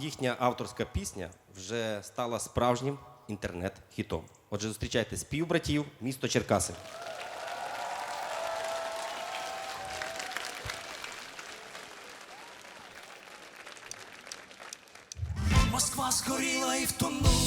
Їхня авторська пісня вже стала справжнім інтернет-хітом. Отже, зустрічайте співбратів, місто Черкаси. Москва згоріла і втонула,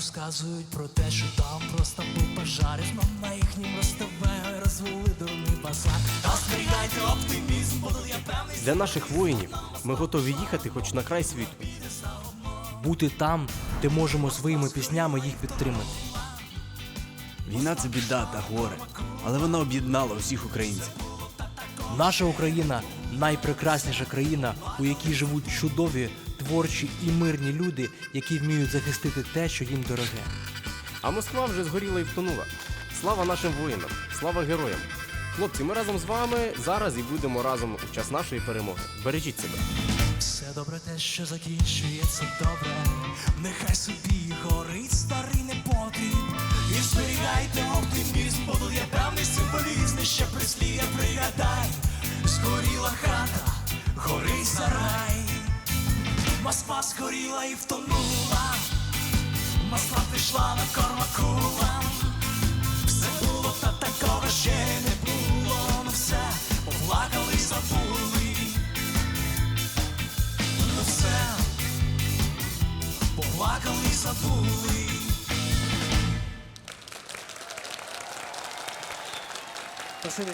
розказують про те, що там просто був пожар, знов на їхнім розставе розвели дурний базар. Та зберігайте оптимізм, бо я певний. Для наших воїнів ми готові їхати хоч на край світу. Бути там, де можемо своїми піснями їх підтримати. Війна це біда та горе, але вона об'єднала усіх українців. Наша Україна найпрекрасніша країна, у якій живуть чудові, творчі і мирні люди, які вміють захистити те, що їм дороге. А Москва вже згоріла і втонула. Слава нашим воїнам, слава героям. Хлопці, ми разом з вами зараз і будемо разом у час нашої перемоги. Бережіть себе. Все добре те, що закінчується добре. Нехай собі горить старий непотріб. І зберігайте оптимізм, бо тут є певний символізм. Ще прислів'я пригадай. Згоріла хата, горить згоріла і втонула. Москва пішла на Кормакула. Все було та такого ще не було. Ну все, поплакали забули. Ну все, поплакали забули. Спасибі.